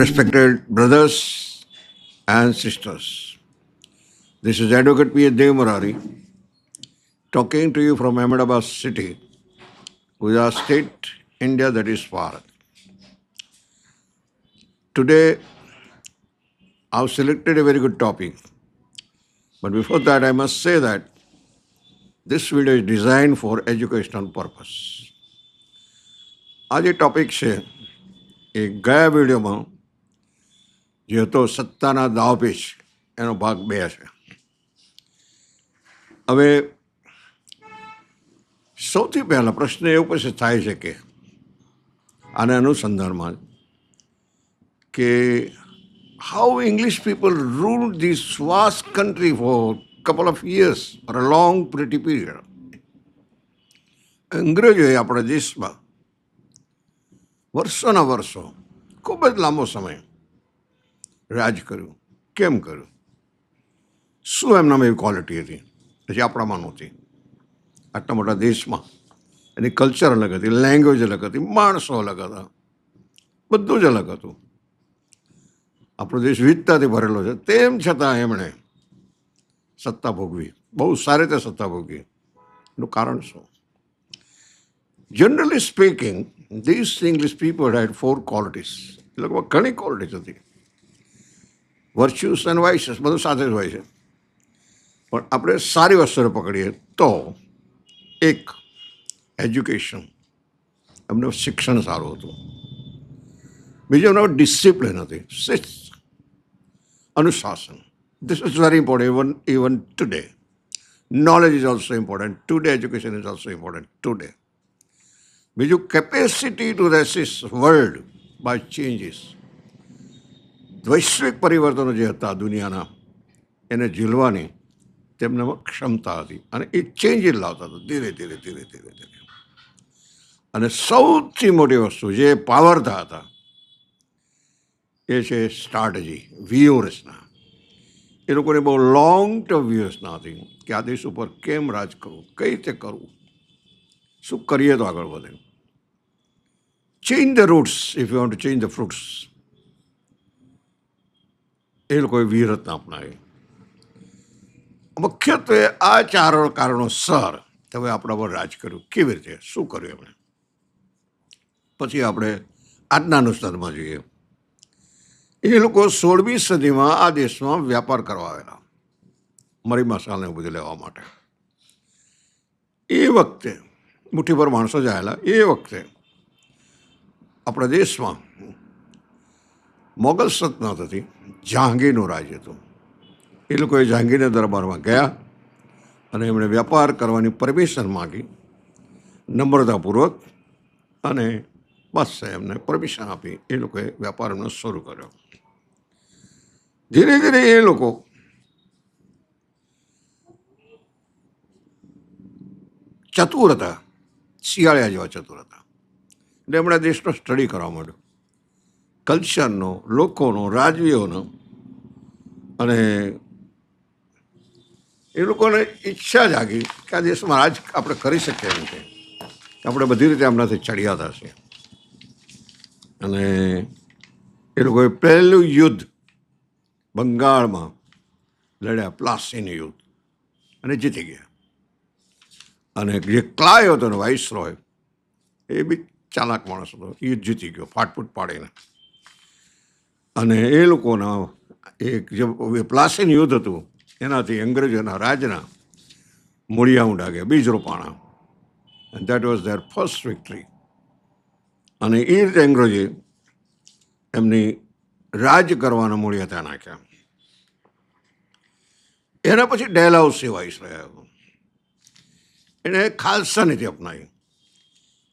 Respected brothers and sisters, this is Advocate P. Dev Murari talking to you from Ahmedabad city, Gujarat state, India, that is Bharat. Today, I've selected a very good topic, but before that, I must say that this video is designed for educational purpose. આ જે topic છે એ ગયા વિડીયોમાં જે હતો સત્તાના દાવપેચ એનો ભાગ બે છે હવે સૌથી પહેલાં પ્રશ્ન એ ઉપસ્થિત થાય છે કે આના અનુસંધાનમાં કે how English people rule this vast country for couple of years for a long pretty period અંગ્રેજોએ આપણા દેશમાં વર્ષોના વર્ષો ખૂબ જ લાંબો સમય રાજ કર્યું. કેમ કર્યું? શું એમનામાં એવી ક્વોલિટી હતી? પછી આપણામાં નહોતી. આટલા મોટા દેશમાં એની કલ્ચર અલગ હતી લેંગ્વેજ અલગ હતી, માણસો અલગ હતા, બધું જ અલગ હતું. આપણો દેશ વિવિધતાથી ભરેલો છે. તેમ છતાં એમણે સત્તા ભોગવી. બહુ સારી રીતે સત્તા ભોગવી. એનું કારણ શું? Generally speaking this English people had four qualities લોકોમાં ઘણી ક્વોલિટીઝ હતી. વર્ચ્યુસ એન્ડ વાઇસીસ બધું સાથે જ હોય છે. પણ આપણે સારી વસ્તુને પકડીએ તો એક એજ્યુકેશન એમનું શિક્ષણ સારું હતું. બીજું એમનો ડિસિપ્લિન હતી. શિસ્ત અનુશાસન this is very important even even today knowledge is also important today education is also important today બીજું capacity to resist world by changes વૈશ્વિક પરિવર્તનો જે હતા દુનિયાના એને ઝીલવાની તેમનામાં ક્ષમતા હતી અને એ ચેન્જીસ લાવતા હતા ધીરે ધીરે ધીરે ધીરે ધીરે અને સૌથી મોટી વસ્તુ જે પાવરતા હતા એ છે સ્ટ્રેટેજી વ્યૂહરચના એ લોકોને બહુ લોંગ ટર્મ વ્યૂહરચના હતી. કે આ દેશ ઉપર કેમ રાજ કરવું? કઈ રીતે કરવું? શું કરીએ તો આગળ વધે? Change the roots if you want to change the fruits એ લોકોએ વ્યૂહરચના અપનાવી. મુખ્યત્વે આ ચાર કારણોસર તમે આપણા પર રાજ કર્યું. કેવી રીતે? શું કર્યું એમણે? પછી આપણે આજના અનુષ્ઠાનમાં જોઈએ. એ લોકો સોળમી સદીમાં આ દેશમાં વ્યાપાર કરવા આવેલા. મરી મસાલાને બધું લેવા માટે. એ વખતે, મુઠ્ઠીભર માણસો જાયેલા એ વખતે આપણા દેશમાં મોગલ સલ્તનત હતી, જહાંગીરનું રાજ હતું. એ લોકોએ જહાંગીરના દરબારમાં ગયા અને એમણે વ્યાપાર કરવાની પરમિશન માગી, નમ્રતાપૂર્વક અને બસ એમને પરમિશન આપી એ લોકોએ વેપાર એમનો શરૂ કર્યો. ધીરે ધીરે એ લોકો ચતુર હતા, શિયાળિયા જેવા ચતુર હતા. એટલે એમણે દેશનો સ્ટડી કરવા માંડ્યો. કલ્ચરનો, લોકોનો, રાજવીઓનો અને એ લોકોને ઈચ્છા જાગી કે આ દેશમાં રાજ આપણે કરી શકીએ એમ છે. આપણે બધી રીતે એમનાથી ચડિયાતા થશે અને એ લોકોએ પહેલું યુદ્ધ બંગાળમાં લડ્યા પ્લાસીનું યુદ્ધ. અને જીતી ગયા. અને જે ક્લાયો હતો ને વાઇસરોય, એ બી ચાલાક માણસ હતો. એ જીતી ગયો, ફાટફૂટ પાડીને. અને એ લોકોના એક જે પ્લાસીન યુદ્ધ હતું, એનાથી અંગ્રેજોના રાજના મૂળિયા ઊંડા ગયા બીજ રોપાણા and that was there first victory અને એ રીતે અંગ્રેજે એમની રાજ કરવાના મૂળિયા ત્યાં નાખ્યા. એના પછી ડેલહાઉસી વાઇસ રહ્યા એણે ખાલસા નીતિ અપનાવી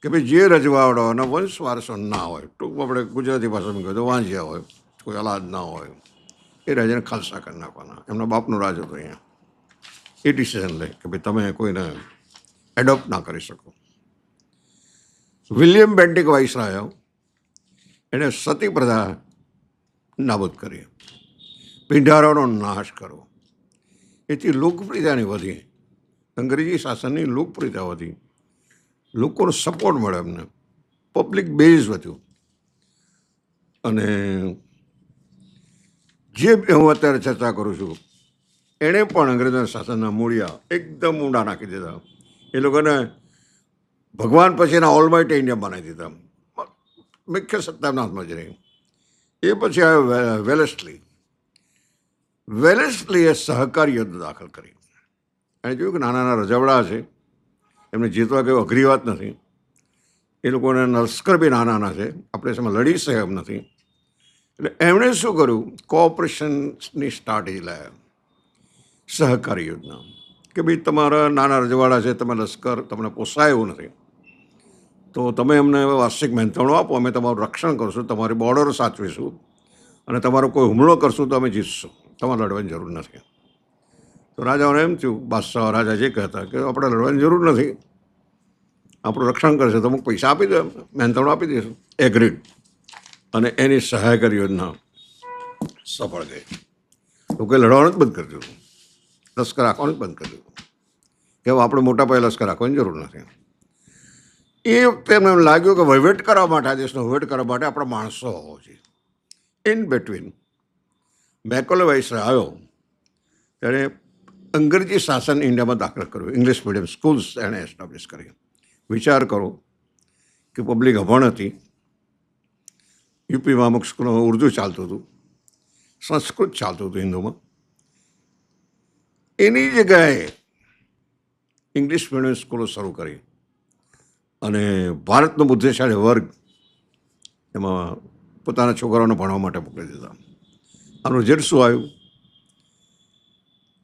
કે ભાઈ જે રજવાડાઓના વંશ વારસો ના હોય, ટૂંકમાં આપણે ગુજરાતી ભાષામાં કહ્યું તો વાંજ્યા હોય, કોઈ અલાદ ના હોય, એ રાજાને ખાલસા કરી નાખવાના. એમના બાપનું રાજ હતું અહીંયા. એ ડિસિઝન લે કે ભાઈ તમે કોઈને એડોપ્ટ ના કરી શકો. વિલિયમ બેન્ટિક વાઇસરાયો એણે સતી પ્રથા નાબૂદ કરી. પિંડારોનો નાશ કરવો એથી લોકપ્રિયતાની વધી. અંગ્રેજી શાસનની લોકપ્રિયતા વધી. લોકોનો સપોર્ટ મળ્યો એમને પબ્લિક બેઝ વધ્યું. અને જે હું અત્યારે ચર્ચા કરું છું, એણે પણ અંગ્રેજોના શાસનના મૂળિયા એકદમ ઊંડા નાખી દીધા. એ લોકોને ભગવાન પછીના ઓલમાઇટ ઇન્ડિયા બનાવી દીધા. મુખ્ય સત્તાના હાથમાં જ રહી એ પછી આવ્યો વેલેસ્લી. વેલેસ્લીએ સહકારી યુદ્ધ દાખલ કરી. એણે જોયું કે નાના નાના રજવડા છે, એમને જીતવા કંઈ અઘરી વાત નથી. એ લોકોને લશ્કર બી નાના નાના છે, આપણે એમાં લડી શકે એમ નથી. એટલે એમણે શું કર્યું? કોઓપરેશનની સ્ટ્રેટેજી લાવ્યા સહકારી યોજના કે ભાઈ તમારા નાના રજવાડા છે, તમે લશ્કર, તમને પોસાય એવું નથી. તો તમે અમને વાર્ષિક મહેનતાણું આપો, અમે તમારું રક્ષણ કરશું, તમારી બોર્ડર સાચવીશું, અને તમારો કોઈ હુમલો કરશું તો અમે જીતશું. તમારે લડવાની જરૂર નથી. તો રાજાઓને એમ થયું, બાદશાહ રાજા જે કહેતા કે આપણે લડવાની જરૂર નથી. આપણું રક્ષણ કરશે તો અમુક પૈસા આપી દે, મહેનતણું આપી દઈશું. એગ્રીડ અને એની સહાયકર યોજના સફળ ગઈ લોકોએ લડવાનું જ બંધ કરી દીધું. લશ્કર રાખવાનું જ બંધ કરી દીધું. કે આપણે મોટા પાયે લશ્કર રાખવાની જરૂર નથી. એ વખતે એમને એમ લાગ્યું કે વહીવટ કરવા માટે, આ દેશનો વહીવટ કરવા માટે આપણા માણસો હોવો જોઈએ. ઇન બિટવીન મેકોલે વાઇસ આવ્યો ત્યારે અંગ્રેજી શાસન ઇન્ડિયામાં દાખલ કર્યું, ઇંગ્લિશ મીડિયમ સ્કૂલ્સ એણે એસ્ટાબ્લિશ કરી વિચાર કરો કે પબ્લિક અભણ હતી, યુપીમાં અમુક સ્કૂલોમાં ઉર્દૂ ચાલતું હતું, સંસ્કૃત ચાલતું હતું હિન્દુમાં. એની જગ્યાએ ઇંગ્લિશ મીડિયમ સ્કૂલો શરૂ કરી અને ભારતનો બુદ્ધિશાળી વર્ગ એમાં પોતાના છોકરાઓને ભણવા માટે મોકલી દીધા. આનું શું આવ્યું?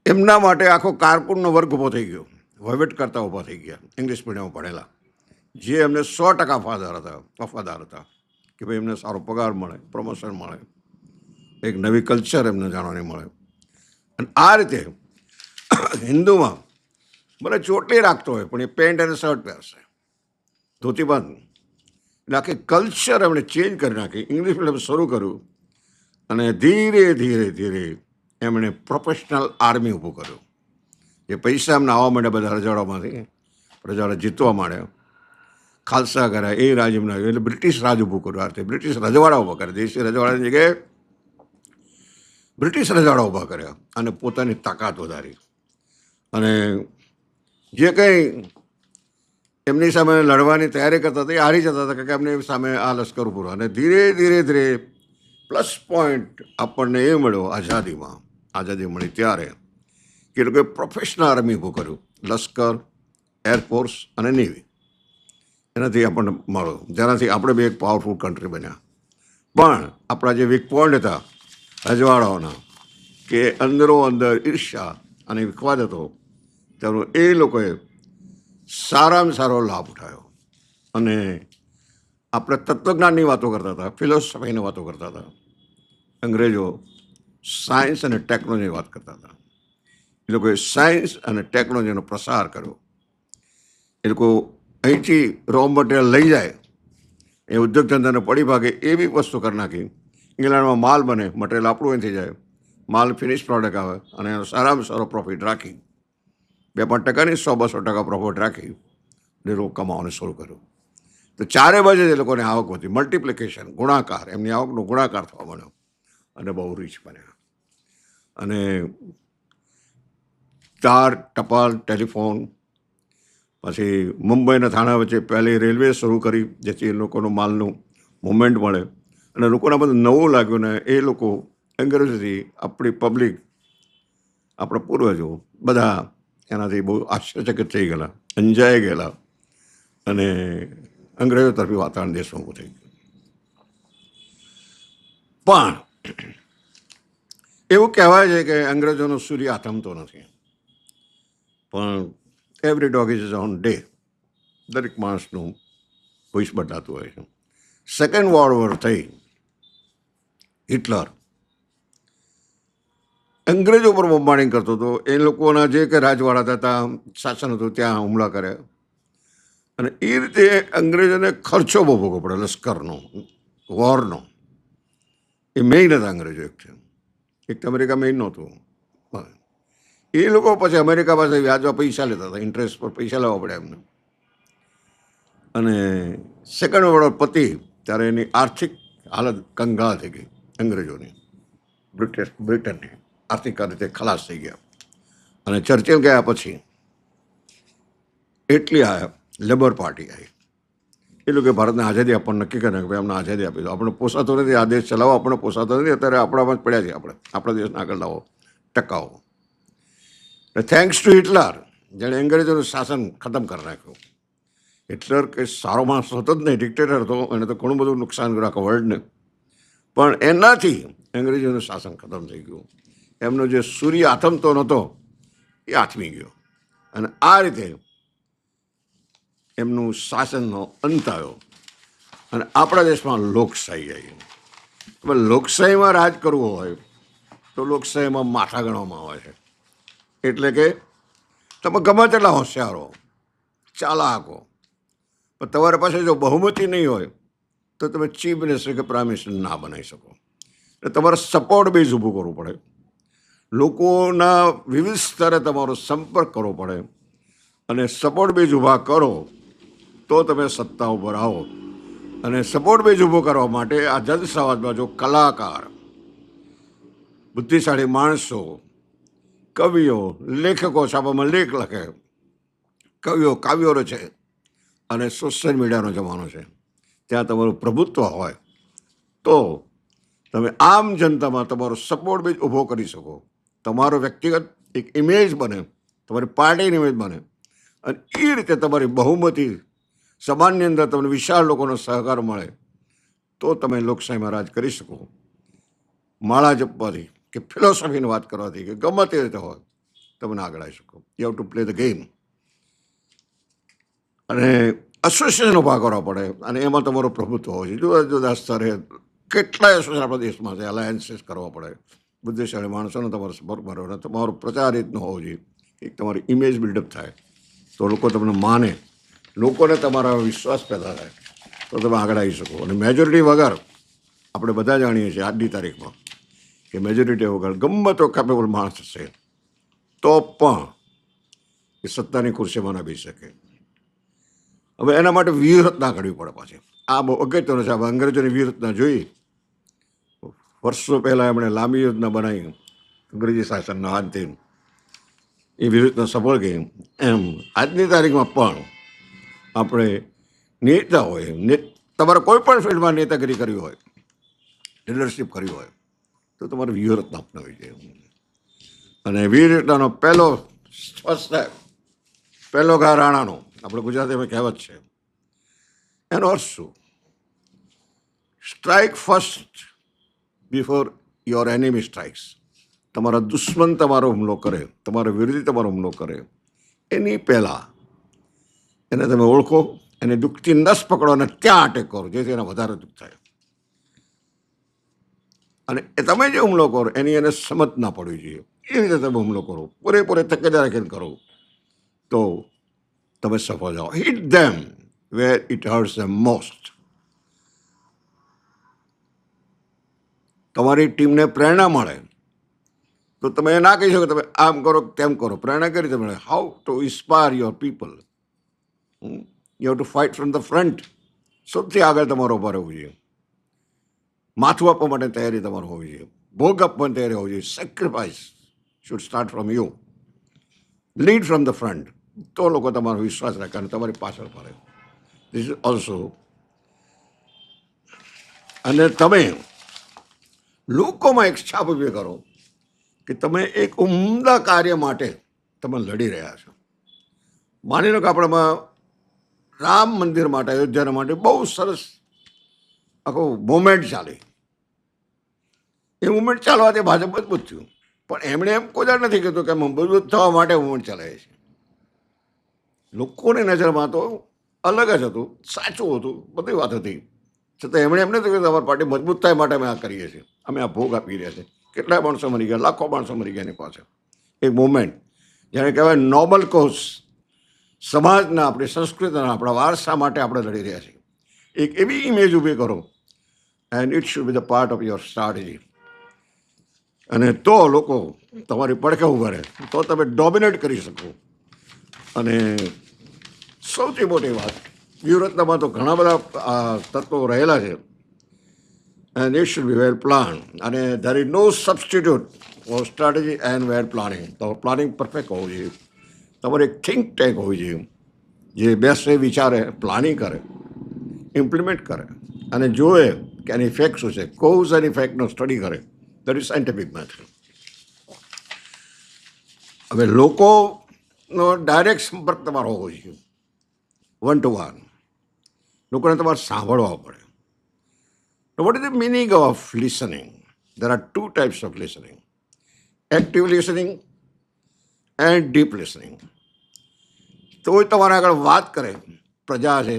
એમના માટે આખો કારકુનનો વર્ગ ઊભો થઈ ગયો. વહીવટ કરતા ઊભા થઈ ગયા. ઇંગ્લિશ મીડિયમમાં ભણેલા. જે એમને સો ટકા ફાદાર હતા, વફાદાર હતા. કે ભાઈ એમને સારો પગાર મળે પ્રમોશન મળે. એક નવી કલ્ચર એમને જાણવાની મળે. અને આ રીતે હિન્દુમાં ભલે ચોટલી રાખતો હોય, પણ એ પેન્ટ અને શર્ટ પહેરશે. ધોતી બંધ એટલે આખી કલ્ચર એમણે ચેન્જ કરી નાખી. ઇંગ્લિશ મીડિયમ શરૂ કર્યું. અને ધીરે ધીરે ધીરે એમણે પ્રોફેશનલ આર્મી ઊભું કર્યું. જે પૈસા એમને આવવા માંડ્યા બધા રજવાડામાંથી પ્રજાને જીતવા માંડ્યા. ખાલસા કર્યા, એ રાજ એમને એટલે બ્રિટિશ રાજ ઊભું કર્યું આ બ્રિટિશ રજવાડા ઊભા કર્યા. દેશી રજવાડાની જગ્યાએ બ્રિટિશ રજવાડા ઊભા કર્યા અને પોતાની તાકાત વધારી. અને જે કંઈ એમની સામે લડવાની તૈયારી કરતા હતા, એ હારી જતા હતા કે એમની સામે આ લશ્કર ઊભું અને ધીરે ધીરે ધીરે પ્લસ પોઈન્ટ આપણને એ મળ્યો આઝાદીમાં. આઝાદી મળી ત્યારે કે લોકોએ પ્રોફેશનલ આર્મી ઊભું કર્યું. લશ્કર એરફોર્સ અને નેવી એનાથી આપણને મળ્યો. જેનાથી આપણે બી એક પાવરફુલ કન્ટ્રી બન્યા. પણ આપણા જે વીક પોઈન્ટ હતા, રજવાડાઓના, કે અંદરો અંદર ઈર્ષ્યા અને વિખવાદ હતો, તેનો એ લોકોએ સારામાં સારો લાભ ઉઠાવ્યો અને આપણે તત્વજ્ઞાનની વાતો કરતા હતા ફિલોસોફીની વાતો કરતા હતા. અંગ્રેજો સાયન્સ અને ટેકનોલોજીની વાત કરતા હતા. એ લોકોએ સાયન્સ અને ટેકનોલોજીનો પ્રસાર કર્યો. એ લોકો અહીંથી રો મટીરિયલ લઈ જાય, એ ઉદ્યોગ ધંધાને પડી ભાગે એવી વસ્તુ કરી નાખી. ઇંગ્લેન્ડમાં માલ બને મટીરિયલ આપણું અહીંથી જાય. માલ ફિનિશ પ્રોડક્ટ આવે અને એનો સારામાં સારો પ્રોફિટ રાખી. બે પાંચ ટકાની સો બસો ટકા પ્રોફિટ રાખી. ને રોગ કમાવાનું શરૂ કર્યું. તો ચારે બાજુ એ લોકોને આવક હતી મલ્ટિપ્લિકેશન ગુણાકાર, એમની આવકનો ગુણાકાર થવા મળ્યો અને બહુ રીચ બન્યા. અને તાર ટપાલ ટેલિફોન, પછી મુંબઈના થાણા વચ્ચે પહેલી રેલવે શરૂ કરી, જેથી એ લોકોનું માલનું મુવમેન્ટ મળે. અને લોકોને બધું નવું લાગ્યું ને એ લોકો અંગ્રેજોથી આપણી પબ્લિક આપણા પૂર્વજો બધા એનાથી બહુ આશ્ચર્યચકિત થઈ ગયેલા, અંજાઈ ગયેલા. અને અંગ્રેજો તરફી વાતાવરણ દેશમાં ઊભું થઈ ગયું. પણ એવું કહેવાય છે કે અંગ્રેજોનો સૂર્ય આથમતો નથી. પણ every dog is is on day દરેક માણસનું ભવિષ્ય બદલાતું હોય છે. Second world war Hitler. Hitler અંગ્રેજો પર બોમ્બાર્ડિંગ કરતો હતો. એ લોકોના જે કે રાજવાડા હતા શાસન હતું, ત્યાં હુમલા કર્યા. અને એ રીતે અંગ્રેજોને ખર્ચો બહુ ભોગવો પડે લશ્કરનો વોરનો એ મેઇન હતા અંગ્રેજો એક છે. એક તો અમેરિકા મેઇન નહોતું. એ લોકો પછી અમેરિકા પાસે વ્યાજમાં પૈસા લેતા હતા ઇન્ટરેસ્ટ પર પૈસા લેવા પડે એમને. અને સેકન્ડ વર્લ્ડ પતિ, ત્યારે એની આર્થિક હાલત કંગાળ થઈ ગઈ અંગ્રેજોની. બ્રિટિશ બ્રિટનની આર્થિક રીતે ખલાસ થઈ ગયા. અને ચર્ચિલ ગયા પછી, એટલી આ લેબર પાર્ટી આવી. એ લોકો ભારતને આઝાદી આપવાનું નક્કી કરે કે અમને આઝાદી આપી દો. આપણે પોસાતો નથી, આ દેશ ચલાવો આપણે પોસાતો નથી, અત્યારે આપણામાં જ પડ્યા છે આપણે. આપણા દેશને આગળ લાવો. ટકાવો. થેન્ક્સ ટુ હિટલર જેણે અંગ્રેજોનું શાસન ખતમ કરી નાખ્યું. હિટલર કે સારો માણસ હતો જ નહીં ડિક્ટેટર હતો, એને તો ઘણું બધું નુકસાન કર્યું આખા વર્લ્ડને પણ એનાથી અંગ્રેજોનું શાસન ખતમ થઈ ગયું. એમનો જે સૂર્ય આથમતો નહોતો, એ આથમી ગયો. અને આ રીતે એમનું શાસનનો અંત આવ્યો. અને આપણા દેશમાં લોકશાહી આવી. હવે લોકશાહીમાં રાજ કરવું હોય, તો લોકશાહીમાં માથા ગણવામાં આવે છે. એટલે કે તમે ગમે તેટલા હોશિયારો ચાલાકો પણ તમારી પાસે જો બહુમતી નહીં હોય, તો તમે ચીફ મિનિસ્ટર કે પ્રાઇમ મિનિસ્ટર ના બનાવી શકો. એટલે તમારે સપોર્ટ બેઝ ઊભું કરવું પડે. લોકોના વિવિધ સ્તરે તમારો સંપર્ક કરવો પડે. અને સપોર્ટ બેઝ ઊભા કરો તો તમે સત્તા ઉપર આવો અને સપોર્ટ બેઝ ઊભો કરવા માટે આ જનસંવાદમાં જો કલાકાર, બુદ્ધિશાળી માણસો, કવિઓ, લેખકો છાપામાં લેખ લખે, કવિઓ કાવ્યો રચે અને સોશિયલ મીડિયાનો જમાનો છે, ત્યાં તમારું પ્રભુત્વ હોય, તો તમે આમ જનતામાં તમારો સપોર્ટ બેઝ ઊભો કરી શકો. તમારો વ્યક્તિગત એક ઇમેજ બને, તમારી પાર્ટીની ઇમેજ બને અને એ રીતે તમારી બહુમતી સમાજની અંદર તમને વિશાળ લોકોનો સહકાર મળે, તો તમે લોકશાહીમાં રાજ કરી શકો. માળા જપવાથી કે ફિલોસોફીની વાત કરવાથી કે ગમે તે રીતે હોય, તમે આગળ આવી શકો. You have to play the game અને એસોસિએશન ભાગ કરવા પડે, અને એમાં તમારો પ્રભુત્વ હોય છે જુદા જુદા સ્તરે કેટલાય એસોસિએશન આપણા દેશમાં છે અલાયન્સીસ કરવા પડે. બુદ્ધિશાળી માણસોનો તમારો સંપર્ક મળ્યો તમારો પ્રચાર રીતનો હોવો જોઈએ. એક તમારી ઇમેજ બિલ્ડઅપ થાય, તો લોકો તમને માને. લોકોને તમારા વિશ્વાસ પેદા થાય. તો તમે આગળ આવી શકો. અને મેજોરિટી વગર આપણે બધા જાણીએ છીએ આજની તારીખમાં કે મેજોરિટી વગર ગમે તો કેપેબલ માણસ હશે, તો પણ એ સત્તાની ખુરશીમાં ના બેસી શકે. હવે એના માટે વ્યૂહરચના કરવી પડે પાછી. આ બહુ અગત્યનો છે. હવે અંગ્રેજોની વ્યૂહરચના જોઈ. વર્ષો પહેલાં એમણે લાંબી યોજના બનાવી. અંગ્રેજી શાસનના અંતે એ વ્યૂહરચના સફળ ગઈ. એમ આજની તારીખમાં પણ આપણે નેતા હોય ને તમારે કોઈ પણ ફિલ્ડમાં નેતાગીરી કરવી હોય લીડરશીપ કરવી હોય, તો તમારે વ્યૂહરત્ન અપનાવી જોઈએ. અને વ્યૂહરત્નનો પહેલો સ્પષ્ટ પહેલો ઘા રાણાનો, આપણે ગુજરાતીમાં કહેવત છે. એનો અર્થ શું? Strike first before your enemy strikes તમારા દુશ્મન તમારો હુમલો કરે, તમારા વિરોધી તમારો હુમલો કરે. એની પહેલાં એને તમે ઓળખો, એને દુઃખથી નસ પકડો અને ત્યાં અટેક કરો, જેથી એને વધારે દુઃખ થાય. અને એ તમે જે હુમલો કરો, એની એને સમજ ના પડવી જોઈએ. એ રીતે તમે હુમલો કરો, પૂરેપૂરે તકેદાર રાખીને કરો. તો તમે સફળ જાઓ. Hit them where it hurts them most તમારી ટીમને પ્રેરણા મળે. તો તમે ના કહી શકો તમે આમ કરો તેમ કરો. પ્રેરણા કરી તમે how to inspire your people you have to fight from the front સૌથી આગળ તમારો ઊભા રહેવું જોઈએ. માથું આપવા માટે તૈયારી તમારે હોવી જોઈએ. ભોગ આપવાની તૈયારી હોવી જોઈએ. Sacrifice should start from you lead from the front તો લોકો તમારો વિશ્વાસ રાખે અને તમારી પાછળ પડે. ધીસ ઇઝ ઓલ્સો અને તમે લોકોમાં એક છાપ ઊભી કરો કે તમે એક ઉમદા કાર્ય માટે તમે લડી રહ્યા છો. માની લો કે આપણામાં રામ મંદિર માટે, અયોધ્યાના માટે બહુ સરસ આખો મુવમેન્ટ ચાલી. એ મુવમેન્ટ ચાલવાથી ભાજપ મજબૂત થયું. પણ એમણે એમ કોઈ નથી કીધું કે મજબૂત થવા માટે મુવમેન્ટ ચલાવે છે. લોકોની નજરમાં તો અલગ જ હતું, સાચું હતું, બધી વાત હતી. છતાં એમણે એમ નથી કે અમારી પાર્ટી મજબૂત થાય માટે અમે આ કરીએ છીએ. અમે આ ભોગ આપી રહ્યા છીએ. કેટલાય માણસો મરી ગયા, લાખો માણસો મરી ગયા એની પાછળ. એક મુવમેન્ટ જેને કહેવાય નોબલ કોઝ સમાજના, આપણી સંસ્કૃતિના, આપણા વારસા માટે આપણે લડી રહ્યા છીએ. એક એવી ઇમેજ ઊભી કરો and it should be the part of your strategy અને તો લોકો તમારી પડખે ઊભા રહે, તો તમે ડોમિનેટ કરી શકો. અને સૌથી મોટી વાત વ્યૂહરચનામાં તો ઘણા બધા તત્વો રહેલા છે. And it should be well plan અને there is no substitute for strategy and well planning તો પ્લાનિંગ પરફેક્ટ હોવું જોઈએ. તમારે એક થિંક ટેન્ક હોવી જોઈએ. જે બેસે, વિચારે પ્લાનિંગ કરે ઇમ્પ્લિમેન્ટ કરે. અને જોએ કે એની ઇફેક્ટ શું છે. કોઝ એન્ડ ઇફેક્ટનો સ્ટડી કરે. દેટ ઇઝ સાયન્ટિફિક મેથડ હવે લોકોનો ડાયરેક્ટ સંપર્ક તમારો હોવો જોઈએ. વન ટુ વન લોકોને તમારે સાંભળવા પડે. What is the meaning of listening there are two types of listening active listening and deep listening તોય તમારા આગળ વાત કરે. પ્રજા છે,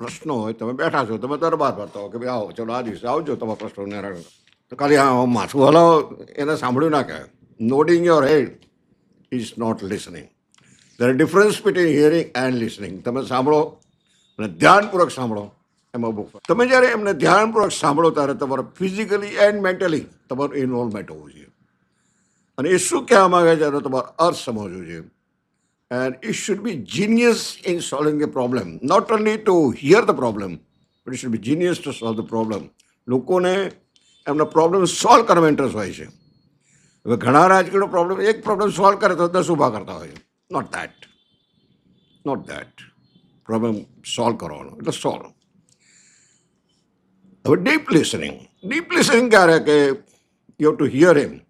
પ્રશ્નો હોય, તમે બેઠા છો, તમે દરબાર ભરતા હો કે ભાઈ આવો, ચલો આ દિવસે આવજો, તમારા પ્રશ્નો નિરાકરણ તો ખાલી હા માથું હલાવો, એને સાંભળ્યું ના કહે nodding your head is not listening there difference between hearing and listening તમે સાંભળો અને ધ્યાનપૂર્વક સાંભળો, એમાં બહુ તમે જ્યારે એમને ધ્યાનપૂર્વક સાંભળો, ત્યારે તમારે ફિઝિકલી એન્ડ મેન્ટલી તમારું ઇન્વોલ્વમેન્ટ હોવું જોઈએ. અને એ શું કહેવા માગે છે એનો તમારે અર્થ સમજવો જોઈએ and it should be genius in solving a problem not only to hear the problem but it should be genius to solve the problem લોકોને એમના પ્રોબ્લેમ સોલ્વ કરવા ઇન્ટરેસ્ટ હોય છે. હવે ઘણા રાજકીય પ્રોબ્લેમ એક પ્રોબ્લેમ સોલ્વ કરે તો દસ ઊભા કરતા હોય. Not that not that problem solve કરવાનો. એટલે સોલ્વ હવે ડીપ લિસનિંગ ડીપ લિસનિંગ ક્યારે કે you to hear him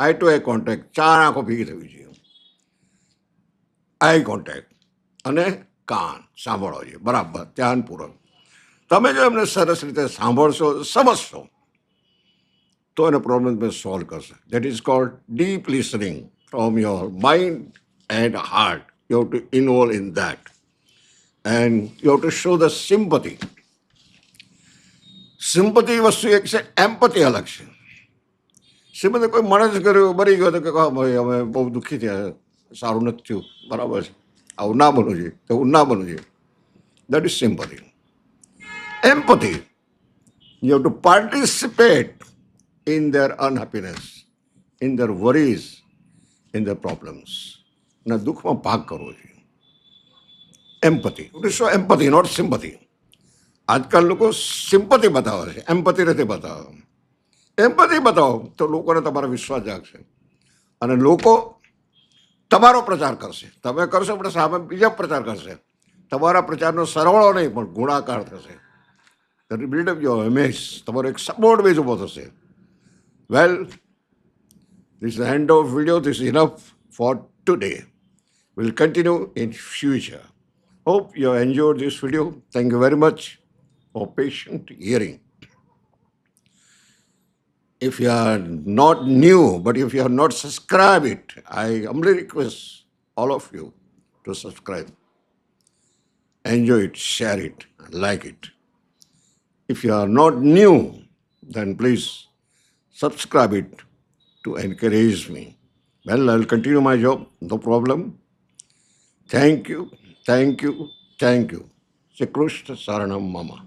eye to eye contact ચાર આંખો ભેગી થવી જોઈએ આઈ કોન્ટેક્ટ અને કાન સાંભળો જોઈએ બરાબર ધ્યાનપૂર્વક તમે જો એમને સરસ રીતે સાંભળશો સમજશો તો એનો પ્રોબ્લેમ તમે સોલ્વ કરશે that is called deep listening from your mind and heart you have to involve in that and you have to show the sympathy sympathy વસ્તુ એક છે એમ્પથી અલગ છે સિમ્પથી કોઈ માણસ કર્યું મરી ગયો તો કે કહો ભાઈ અમે બહુ દુઃખી થયા સારું નથી થયું બરાબર છે આવું ના બનવું જોઈએ એવું ના બનવું જોઈએ that is sympathy empathy you have to participate in their unhappiness in their worries in their problems અને દુઃખમાં ભાગ કરવો જોઈએ empathy it is so empathy not sympathy આજકાલ લોકો સિમ્પથી બતાવે છે એમ્પથી નથી બતાવે એમ્પથી બતાવો. તો લોકોને તમારો વિશ્વાસ જાગશે. અને લોકો તમારો પ્રચાર કરશે. તમે કરશો પણ સામે બીજા પ્રચાર કરશે. તમારા પ્રચારનો સરવાળો નહીં, પણ ગુણાકાર થશે. બિલ્ડઅપ યો ઇમેજ તમારો એક સપોર્ટ બેઝ ઊભો થશે. Well this end of video this enough for today will continue in future hope you enjoy this video thank you very much for patient very if you are not new, but if you have not subscribed it, I humbly request all of you to subscribe. Enjoy it, share it, like it. If you are not new, then please subscribe it to encourage me. Well, I'll continue my job, no problem. Thank you, thank you, thank you. Shri Krishna Saranam Mama.